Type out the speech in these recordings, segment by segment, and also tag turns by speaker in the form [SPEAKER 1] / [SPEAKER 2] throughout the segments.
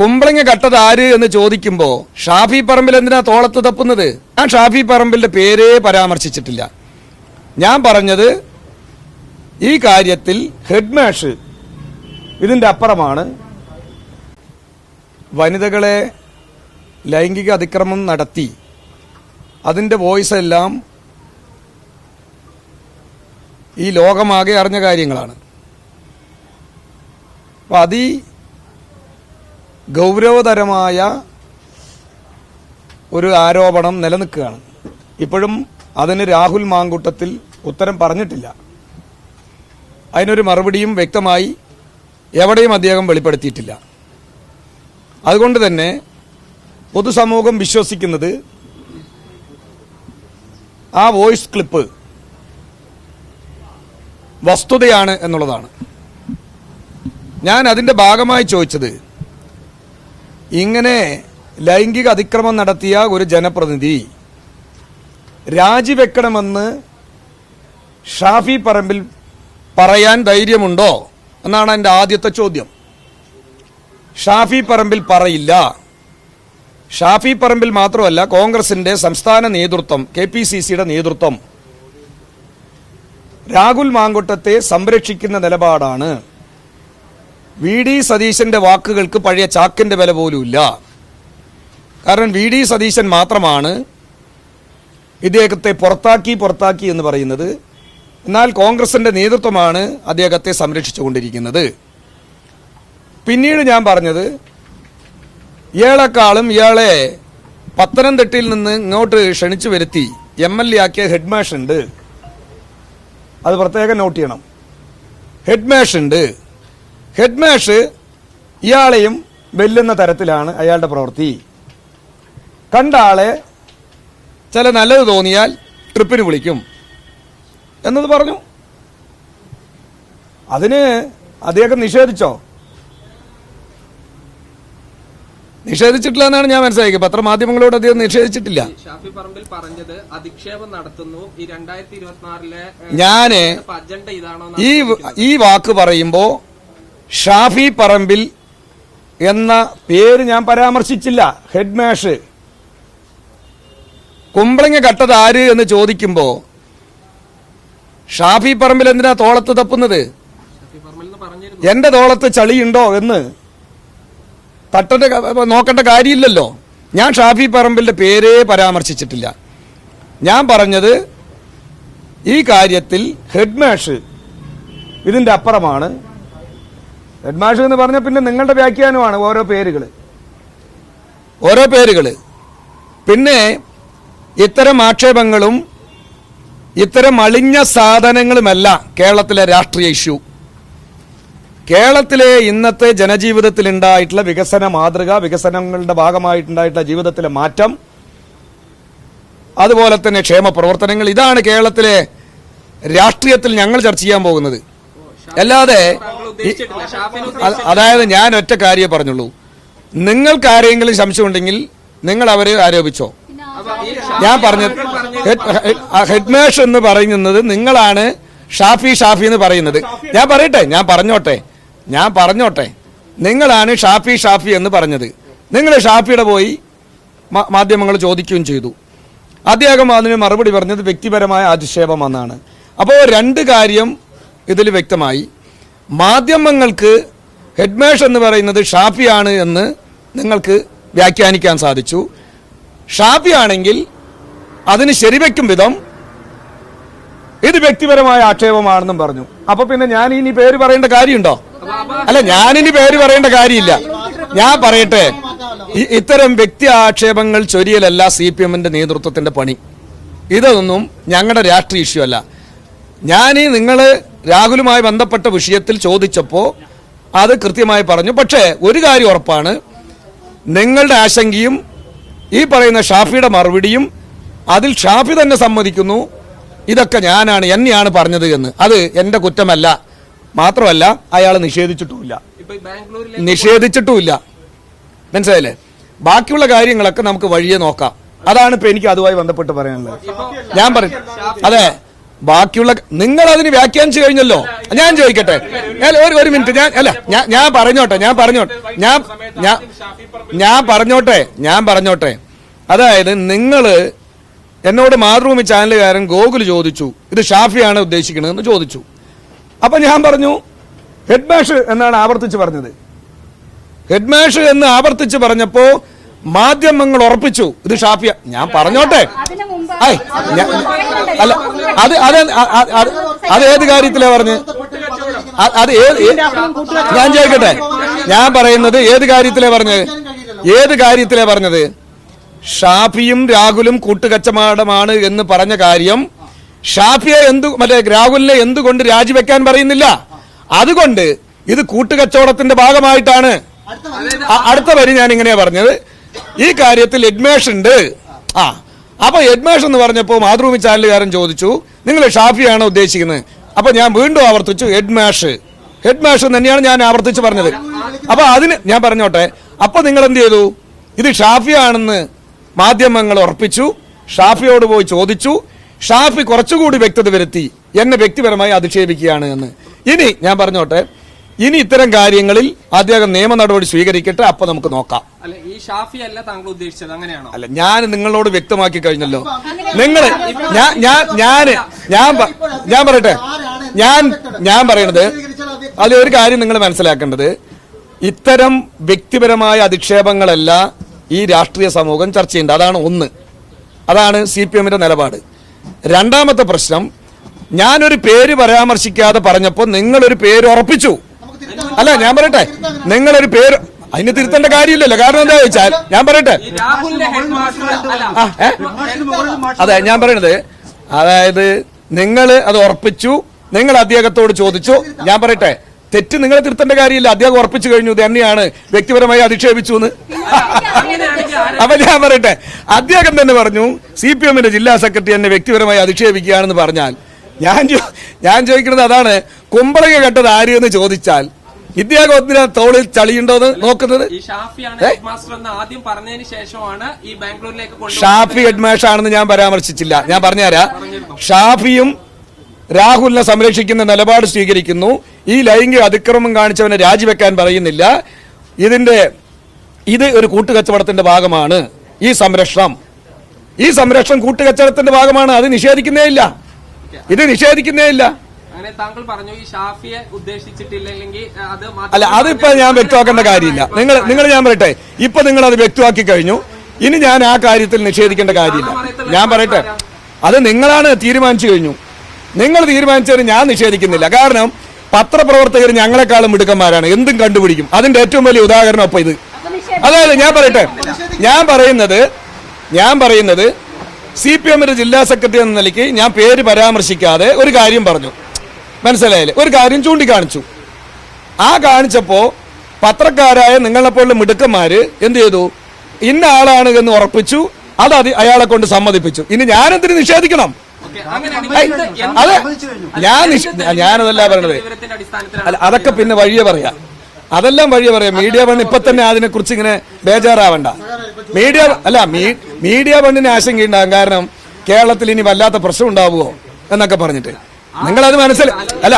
[SPEAKER 1] കുമ്പളങ്ങ കട്ടത് ആര് എന്ന് ചോദിക്കുമ്പോ ഷാഫി പറമ്പിൽ എന്തിനാ തോളത്ത് തപ്പുന്നത്? ഞാൻ ഷാഫി പറമ്പിലിന്റെ പേരേ പരാമർശിച്ചിട്ടില്ല. ഞാൻ പറഞ്ഞത് ഈ കാര്യത്തിൽ ഹെഡ്മാഷ് ഇതിന്റെ അപ്പുറമാണ്. വനിതകളെ ലൈംഗിക അതിക്രമം നടത്തി. അതിന്റെ വോയിസ് എല്ലാം ഈ ലോകമാകെ അറിഞ്ഞ കാര്യങ്ങളാണ്. അപ്പൊ അതി ഗൗരവതരമായ ഒരു ആരോപണം നിലനിൽക്കുകയാണ്. ഇപ്പോഴും അതിന് രാഹുൽ മാങ്കൂട്ടത്തിൽ ഉത്തരം പറഞ്ഞിട്ടില്ല. അതിനൊരു മറുപടിയും വ്യക്തമായി എവിടെയും അദ്ദേഹം വെളിപ്പെടുത്തിയിട്ടില്ല. അതുകൊണ്ട് തന്നെ പൊതുസമൂഹം വിശ്വസിക്കുന്നത് ആ വോയിസ് ക്ലിപ്പ് വസ്തുതയാണ് എന്നുള്ളതാണ്. ഞാൻ അതിന്റെ ഭാഗമായി ചോദിച്ചത് ഇങ്ങനെ ലൈംഗിക അതിക്രമം നടത്തിയ ഒരു ജനപ്രതിനിധി രാജിവെക്കണമെന്ന് ഷാഫി പറമ്പിൽ പറയാൻ ധൈര്യമുണ്ടോ എന്നാണ് എന്റെ ആദ്യത്തെ ചോദ്യം. ഷാഫി പറമ്പിൽ പറയില്ല. ഷാഫി പറമ്പിൽ മാത്രമല്ല കോൺഗ്രസിന്റെ സംസ്ഥാന നേതൃത്വം കെ പി സി സിയുടെ നേതൃത്വം രാഹുൽ മാങ്കുട്ടത്തെ സംരക്ഷിക്കുന്ന നിലപാടാണ്. വി ഡി സതീശന്റെ വാക്കുകൾക്ക് പഴയ ചാക്കിന്റെ വില പോലുമില്ല കാരണം വി ഡി സതീശൻ മാത്രമാണ് ഇദ്ദേഹത്തെ പുറത്താക്കി പുറത്താക്കി എന്ന് പറയുന്നത്. എന്നാൽ കോൺഗ്രസിന്റെ നേതൃത്വമാണ് അദ്ദേഹത്തെ സംരക്ഷിച്ചുകൊണ്ടിരിക്കുന്നത്. പിന്നീട് ഞാൻ പറഞ്ഞത് ഇയാളെക്കാളും ഇയാളെ പത്തനംതിട്ടയിൽ നിന്ന് ഇങ്ങോട്ട് ക്ഷണിച്ചു വരുത്തി എം എൽ എ ആക്കിയ ഹെഡ്മാഷ് ഉണ്ട്. അത് പ്രത്യേകം നോട്ട് ചെയ്യണം. ഹെഡ്മാഷ് ഉണ്ട്. ഹെഡ്മാഷ് ഇയാളെയും വെല്ലുന്ന തരത്തിലാണ് അയാളുടെ പ്രവൃത്തി. കണ്ട ആളെ ചില നല്ലത് തോന്നിയാൽ ട്രിപ്പിന് വിളിക്കും. എന്നത് പറഞ്ഞു. അതിന് അദ്ദേഹം നിഷേധിച്ചോ? നിഷേധിച്ചിട്ടില്ല എന്നാണ് ഞാൻ മനസ്സിലാക്കിയത്. പത്രമാധ്യമങ്ങളോട് അദ്ദേഹം നിഷേധിച്ചിട്ടില്ല.
[SPEAKER 2] ഞാൻ ഈ
[SPEAKER 1] ഈ വാക്ക് പറയുമ്പോ ഷാഫി പറമ്പിൽ എന്ന പേര് ഞാൻ പരാമർശിച്ചില്ല. ഹെഡ്മാഷ് കുമ്പളങ്ങ കട്ടത് ആര് എന്ന് ചോദിക്കുമ്പോ ഷാഫി പറമ്പിൽ എന്തിനാ തോളത്ത് തപ്പുന്നത്? എന്റെ തോളത്ത് ചളിയുണ്ടോ എന്ന് തട്ടേണ്ട നോക്കേണ്ട കാര്യമില്ലല്ലോ. ഞാൻ ഷാഫി പറമ്പിലിന്റെ പേരേ പരാമർശിച്ചിട്ടില്ല. ഞാൻ പറഞ്ഞത് ഈ കാര്യത്തിൽ ഹെഡ് മാഷ് ഇതിന്റെ അപ്പുറമാണ്. ഹെഡ്മാഷ് എന്ന് പറഞ്ഞ പിന്നെ നിങ്ങളുടെ വ്യാഖ്യാനമാണ് ഓരോ പേരുകൾ ഓരോ പേരുകൾ പിന്നെ ഇത്തരം ആക്ഷേപങ്ങളും ഇത്തരം അളിഞ്ഞ സാധനങ്ങളുമല്ല കേരളത്തിലെ രാഷ്ട്രീയ ഇഷ്യൂ. കേരളത്തിലെ ഇന്നത്തെ ജനജീവിതത്തിൽ ഉണ്ടായിട്ടുള്ള വികസന മാതൃക വികസനങ്ങളുടെ ഭാഗമായിട്ടുണ്ടായിട്ടുള്ള ജീവിതത്തിലെ മാറ്റം അതുപോലെ തന്നെ ക്ഷേമ പ്രവർത്തനങ്ങൾ. ഇതാണ് കേരളത്തിലെ രാഷ്ട്രീയത്തിൽ ഞങ്ങൾ ചർച്ച ചെയ്യാൻ പോകുന്നത്. അല്ലാതെ അതായത് ഞാൻ ഒറ്റ കാര്യമേ പറഞ്ഞുള്ളൂ. നിങ്ങൾക്ക് ആരെങ്കിലും സംശയമുണ്ടെങ്കിൽ നിങ്ങൾ അവരെ ആരോപിച്ചോ? ഞാൻ പറഞ്ഞു ഹെഡ്- ഹെഡ്- എന്ന് പറയുന്നത് നിങ്ങളാണ് ഷാഫി ഷാഫി എന്ന് പറയുന്നത്. ഞാൻ പറയട്ടെ? ഞാൻ പറഞ്ഞോട്ടെ? ഞാൻ പറഞ്ഞോട്ടെ? നിങ്ങളാണ് ഷാഫി ഷാഫി എന്ന് പറഞ്ഞത്. നിങ്ങൾ ഷാഫിയുടെ പോയി മാധ്യമങ്ങൾ ചോദിക്കുകയും ചെയ്തു. അദ്ദേഹം അതിന് മറുപടി പറഞ്ഞത് വ്യക്തിപരമായ അധിക്ഷേപമെന്നാണ് അപ്പോൾ രണ്ട് കാര്യം ഇതിൽ വ്യക്തമായി. മാധ്യമങ്ങൾക്ക് ഹെഡ്മേഷ് എന്ന് പറയുന്നത് ഷാഫിയാണ് എന്ന് നിങ്ങൾക്ക് വ്യാഖ്യാനിക്കാൻ സാധിച്ചു. ഷാഫിയാണെങ്കിൽ അതിന് ശരിവെക്കും വിധം ഇത് വ്യക്തിപരമായ ആക്ഷേപമാണെന്നും പറഞ്ഞു. അപ്പൊ പിന്നെ ഞാൻ ഇനി പേര് പറയേണ്ട കാര്യമുണ്ടോ? അല്ല ഞാനിനി പേര് പറയേണ്ട കാര്യമില്ല. ഞാൻ പറയട്ടെ. ഇത്തരം വ്യക്തി ആക്ഷേപങ്ങൾ ചൊരിയലല്ല സി പി എമ്മിന്റെ നേതൃത്വത്തിന്റെ പണി. ഇതൊന്നും ഞങ്ങളുടെ രാഷ്ട്രീയ ഇഷ്യൂ അല്ല. ഞാൻ നിങ്ങൾ രാഹുലുമായി ബന്ധപ്പെട്ട വിഷയത്തിൽ ചോദിച്ചപ്പോൾ അത് കൃത്യമായി പറഞ്ഞു. പക്ഷേ ഒരു കാര്യം ഉറപ്പാണ്. നിങ്ങളുടെ ആശങ്കയും ഈ പറയുന്ന ഷാഫിയുടെ മറുപടിയും അതിൽ ഷാഫി തന്നെ സമ്മതിക്കുന്നു. ഇതൊക്കെ ഞാനാണ് എന്നെയാണ് പറഞ്ഞത് എന്ന്. അത് എന്റെ കുറ്റമല്ല. മാത്രമല്ല അയാൾ നിഷേധിച്ചിട്ടുമില്ല. നിഷേധിച്ചിട്ടുമില്ല. മനസ്സിലായില്ലേ? ബാക്കിയുള്ള കാര്യങ്ങളൊക്കെ നമുക്ക് വഴിയെ നോക്കാം. അതാണ് ഇപ്പൊ എനിക്ക് അതുമായി ബന്ധപ്പെട്ട് പറയാനുള്ളത്. ഞാൻ പറയും. അതെ. ബാക്കിയുള്ള നിങ്ങൾ അതിന് വ്യാഖ്യാനിച്ചു കഴിഞ്ഞല്ലോ. ഞാൻ ചോദിക്കട്ടെ. ഒരു ഒരു മിനിറ്റ്. ഞാൻ അല്ല ഞാൻ ഞാൻ പറഞ്ഞോട്ടെ ഞാൻ പറഞ്ഞോട്ടെ. ഞാൻ ഞാൻ ഞാൻ പറഞ്ഞോട്ടെ ഞാൻ പറഞ്ഞോട്ടെ. അതായത് നിങ്ങൾ എന്നോട് മാതൃഭൂമി ചാനലുകാരൻ ഗോകുൽ ചോദിച്ചു ഇത് ഷാഫിയാണ് ഉദ്ദേശിക്കുന്നതെന്ന് ചോദിച്ചു. അപ്പൊ ഞാൻ പറഞ്ഞു ഹെഡ്മാഷ് എന്നാണ് ആവർത്തിച്ച് പറഞ്ഞത്. ഹെഡ്മാഷ് എന്ന് ആവർത്തിച്ച് പറഞ്ഞപ്പോ മാധ്യമങ്ങൾ ഉറപ്പിച്ചു ഇത് ഷാഫിയ ഞാൻ പറഞ്ഞോട്ടെ. ഐ, അല്ല അത് അത് അത് ഏത് കാര്യത്തിലാ പറഞ്ഞ്? അത് ഏത് ഞാൻ ചോദിക്കട്ടെ. ഞാൻ പറയുന്നത് ഏത് കാര്യത്തിലാ പറഞ്ഞത് ഏത് കാര്യത്തിലാ പറഞ്ഞത്? ഷാഫിയും രാഹുലും കൂട്ടുകച്ചമാടമാണ് എന്ന് പറഞ്ഞ കാര്യം ഷാഫിയെ എന്തു മറ്റേ രാഹുലിനെ എന്തുകൊണ്ട് രാജിവെക്കാൻ പറയുന്നില്ല? അതുകൊണ്ട് ഇത് കൂട്ടുകച്ചവടത്തിന്റെ ഭാഗമായിട്ടാണ്. അടുത്ത വരി ഞാൻ ഇങ്ങനെയാ പറഞ്ഞത്. ഈ കാര്യത്തിൽ അഡ്മേഷൻ ഉണ്ട് ആ അപ്പൊ എഡ്മേഷൻ എന്ന് പറഞ്ഞപ്പോൾ മാതൃഭൂമി ചാനലുകാരൻ ചോദിച്ചു നിങ്ങൾ ഷാഫിയാണ് ഉദ്ദേശിക്കുന്നത്? അപ്പോൾ ഞാൻ വീണ്ടും ആവർത്തിച്ചു ഹെഡ്മാഷ് ഹെഡ്മാഷ് തന്നെയാണ് ഞാൻ ആവർത്തിച്ച് പറഞ്ഞത്. അപ്പോൾ അതിന് ഞാൻ പറഞ്ഞോട്ടെ അപ്പോൾ നിങ്ങൾ എന്ത് ചെയ്തു? ഇത് ഷാഫിയാണെന്ന് മാധ്യമങ്ങൾ ഉറപ്പിച്ചു ഷാഫിയോട് പോയി ചോദിച്ചു ഷാഫി കുറച്ചുകൂടി വ്യക്തത വരുത്തി എന്നെ വ്യക്തിപരമായി അധിക്ഷേപിക്കുകയാണ് എന്ന്. ഇനി ഞാൻ പറഞ്ഞോട്ടെ ഇനി ഇത്തരം കാര്യങ്ങളിൽ അദ്ദേഹം നിയമ നടപടി സ്വീകരിക്കട്ടെ അപ്പൊ നമുക്ക് നോക്കാം.
[SPEAKER 2] അല്ല ഈ ഷാഫി അല്ല താങ്കൾ ഉദ്ദേശിച്ചത് അങ്ങനെയാണോ?
[SPEAKER 1] അല്ല ഞാൻ നിങ്ങളോട് വ്യക്തമാക്കി കഴിഞ്ഞല്ലോ. നിങ്ങൾ ഞാൻ ഞാൻ ഞാൻ ഞാൻ പറയട്ടെ. ഞാൻ ഞാൻ പറയണത് അതിൽ ഒരു കാര്യം നിങ്ങൾ മനസ്സിലാക്കേണ്ടത്. ഇത്തരം വ്യക്തിപരമായ അധിക്ഷേപങ്ങളല്ല ഈ രാഷ്ട്രീയ സമൂഹം ചർച്ച ചെയ്യേണ്ടത്. അതാണ് ഒന്ന്. അതാണ് സി പി എമ്മിന്റെ നിലപാട്. രണ്ടാമത്തെ പ്രശ്നം ഞാനൊരു പേര് പരാമർശിക്കാതെ പറഞ്ഞപ്പോൾ നിങ്ങളൊരു പേര് ഉറപ്പിച്ചു. അല്ല ഞാൻ പറയട്ടെ. നിങ്ങളൊരു പേര് അതിന് തിരുത്തേണ്ട കാര്യമില്ലല്ലോ. കാരണം എന്താ വെച്ചാൽ ഞാൻ പറയട്ടെ? അതെ ഞാൻ പറയണത് അതായത് നിങ്ങൾ അത് ഉറപ്പിച്ചു നിങ്ങൾ അദ്ദേഹത്തോട് ചോദിച്ചു. ഞാൻ പറയട്ടെ. തെറ്റ് നിങ്ങൾ തിരുത്തേണ്ട കാര്യമില്ല. അദ്ദേഹം ഉറപ്പിച്ചു കഴിഞ്ഞു. തന്നെയാണ്. വ്യക്തിപരമായി അധിക്ഷേപിച്ചു എന്ന്. അപ്പൊ ഞാൻ പറയട്ടെ. അദ്ദേഹം തന്നെ പറഞ്ഞു സി പി എമ്മിന്റെ ജില്ലാ സെക്രട്ടറി എന്നെ വ്യക്തിപരമായി അധിക്ഷേപിക്കുകയാണെന്ന് പറഞ്ഞാൽ ഞാൻ ഞാൻ ചോദിക്കുന്നത് അതാണ്. കുമ്പളക കെട്ടത് ആര് എന്ന് ചോദിച്ചാൽ ഇദ്ദേഹത്തിന് തോളിൽ ചളിയുണ്ടോ എന്ന് നോക്കുന്നത്. ഷാഫി ഹെഡ്മാഷ് ആണെന്ന് ഞാൻ പരാമർശിച്ചില്ല. ഞാൻ പറഞ്ഞുതരാ. ഷാഫിയും രാഹുലിനെ സംരക്ഷിക്കുന്ന നിലപാട് സ്വീകരിക്കുന്നു. ഈ ലൈംഗിക അതിക്രമം കാണിച്ചവനെ രാജിവെക്കാൻ പറയുന്നില്ല. ഇതിന്റെ ഇത് ഒരു കൂട്ടുകച്ചവടത്തിന്റെ ഭാഗമാണ് ഈ സംരക്ഷണം. ഈ സംരക്ഷണം കൂട്ടുകച്ചവടത്തിന്റെ ഭാഗമാണ്. അത് നിഷേധിക്കുന്നേ ഇല്ല. ഇത് നിഷേധിക്കുന്നേ ഇല്ല.
[SPEAKER 2] അങ്ങനെ താങ്കൾ പറഞ്ഞു ഈ ഷാഫിയെ ഉദ്ദേശിച്ചിട്ടില്ലെങ്കിൽ അത്
[SPEAKER 1] അല്ല അതിപ്പോ ഞാൻ വ്യക്തമാക്കേണ്ട കാര്യമില്ല. നിങ്ങൾ നിങ്ങൾ ഞാൻ പറയട്ടെ. ഇപ്പൊ നിങ്ങൾ അത് വ്യക്തമാക്കി കഴിഞ്ഞു. ഇനി ഞാൻ ആ കാര്യത്തിൽ നിഷേധിക്കേണ്ട കാര്യമില്ല. ഞാൻ പറയട്ടെ. അത് നിങ്ങളാണ് തീരുമാനിച്ചു കഴിഞ്ഞു. നിങ്ങൾ തീരുമാനിച്ചതിന് ഞാൻ നിഷേധിക്കുന്നില്ല. കാരണം പത്രപ്രവർത്തകർ ഞങ്ങളെക്കാളും മിടുക്കന്മാരാണ്. എന്തും കണ്ടുപിടിക്കും. അതിന്റെ ഏറ്റവും വലിയ ഉദാഹരണം അപ്പൊ ഇത്. അതായത് ഞാൻ പറയട്ടെ. ഞാൻ പറയുന്നത് ഞാൻ പറയുന്നത് സി പി എമ്മിന്റെ ജില്ലാ സെക്രട്ടറി എന്ന നിലയ്ക്ക് ഞാൻ പേര് പരാമർശിക്കാതെ ഒരു കാര്യം പറഞ്ഞു. മനസ്സിലായില്ലേ? ഒരു കാര്യം ചൂണ്ടിക്കാണിച്ചു. ആ കാണിച്ചപ്പോ പത്രക്കാരായ നിങ്ങളെപ്പോലുള്ള മിടുക്കന്മാര് എന്ത് ചെയ്തു? ഇന്ന ആളാണ് എന്ന് ഉറപ്പിച്ചു. അത് അത് അയാളെ കൊണ്ട് സമ്മതിപ്പിച്ചു. ഇനി ഞാനെന്തിനു നിഷേധിക്കണം? അതെ. ഞാൻ ഞാനതല്ല പറയണത്. അല്ല അതൊക്കെ പിന്നെ വഴിയെ പറയാം. അതെല്ലാം വഴിയെ പറയാം. മീഡിയ വൺ ഇപ്പൊ തന്നെ അതിനെ കുറിച്ച് ഇങ്ങനെ ബേജാറാവണ്ട. മീഡിയ അല്ല മീഡിയ മീഡിയ ആശങ്ക ഉണ്ടാകും കാരണം കേരളത്തിൽ ഇനി വല്ലാത്ത പ്രശ്നം ഉണ്ടാവുമോ എന്നൊക്കെ പറഞ്ഞിട്ട്. നിങ്ങളത് മനസ്സിൽ അല്ല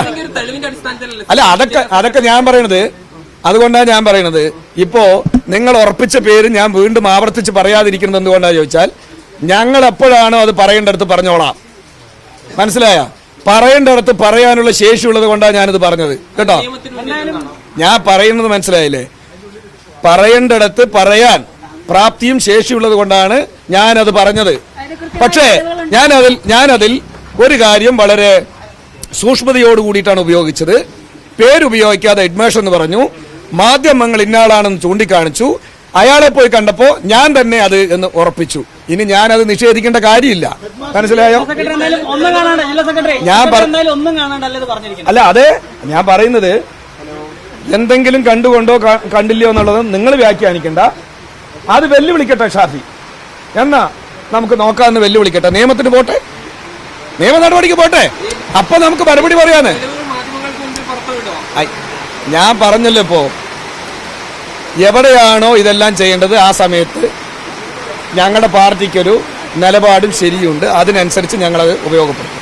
[SPEAKER 1] അല്ല അതൊക്കെ അതൊക്കെ ഞാൻ പറയണത് അതുകൊണ്ടാണ് ഞാൻ പറയണത്. ഇപ്പോ നിങ്ങൾ ഉറപ്പിച്ച പേര് ഞാൻ വീണ്ടും ആവർത്തിച്ച് പറയാതിരിക്കുന്നത് എന്തുകൊണ്ടാണ് ചോദിച്ചാൽ ഞങ്ങൾ എപ്പോഴാണോ അത് പറയേണ്ടടുത്ത് പറഞ്ഞോളാം. മനസ്സിലായ? പറയേണ്ടടുത്ത് പറയാനുള്ള ശേഷിയുള്ളത് കൊണ്ടാണ് ഞാനിത് പറഞ്ഞത്. കേട്ടോ? ഞാൻ പറയുന്നത് മനസ്സിലായില്ലേ? പറയേണ്ടടുത്ത് പറയാൻ പ്രാപ്തിയും ശേഷിയുള്ളത് കൊണ്ടാണ് ഞാനത് പറഞ്ഞത്. പക്ഷേ ഞാനതിൽ ഞാനതിൽ ഒരു കാര്യം വളരെ സൂക്ഷ്മതയോട് കൂടിയിട്ടാണ് ഉപയോഗിച്ചത്. പേരുപയോഗിക്കാതെ അഡ്മേഷൻ എന്ന് പറഞ്ഞു. മാധ്യമങ്ങൾ ഇന്നാളാണെന്ന് ചൂണ്ടിക്കാണിച്ചു. അയാളെ പോയി കണ്ടപ്പോ ഞാൻ തന്നെ അത് എന്ന് ഉറപ്പിച്ചു. ഇനി ഞാൻ അത് നിഷേധിക്കേണ്ട കാര്യമില്ല. മനസ്സിലായോ? ഞാൻ അല്ല അതെ ഞാൻ പറയുന്നത് എന്തെങ്കിലും കണ്ടുകൊണ്ടോ കണ്ടില്ലയോ എന്നുള്ളത് നിങ്ങൾ വ്യാഖ്യാനിക്കണ്ട. അത് വെല്ലുവിളിക്കട്ടെ ഷാഫി. എന്നാ നമുക്ക് നോക്കാമെന്ന് വെല്ലുവിളിക്കട്ടെ. നിയമത്തിന് പോട്ടെ? നിയമ നടപടിക്ക് പോട്ടെ? അപ്പൊ നമുക്ക് മറുപടി പറയാന് ഞാൻ പറഞ്ഞല്ലോ ഇപ്പോ. എവിടെയാണോ ഇതെല്ലാം ചെയ്യേണ്ടത് ആ സമയത്ത് ഞങ്ങളുടെ പാർട്ടിക്കൊരു നിലപാടും ശരിയുണ്ട്. അതിനനുസരിച്ച് ഞങ്ങളത് ഉപയോഗപ്പെടുത്തും.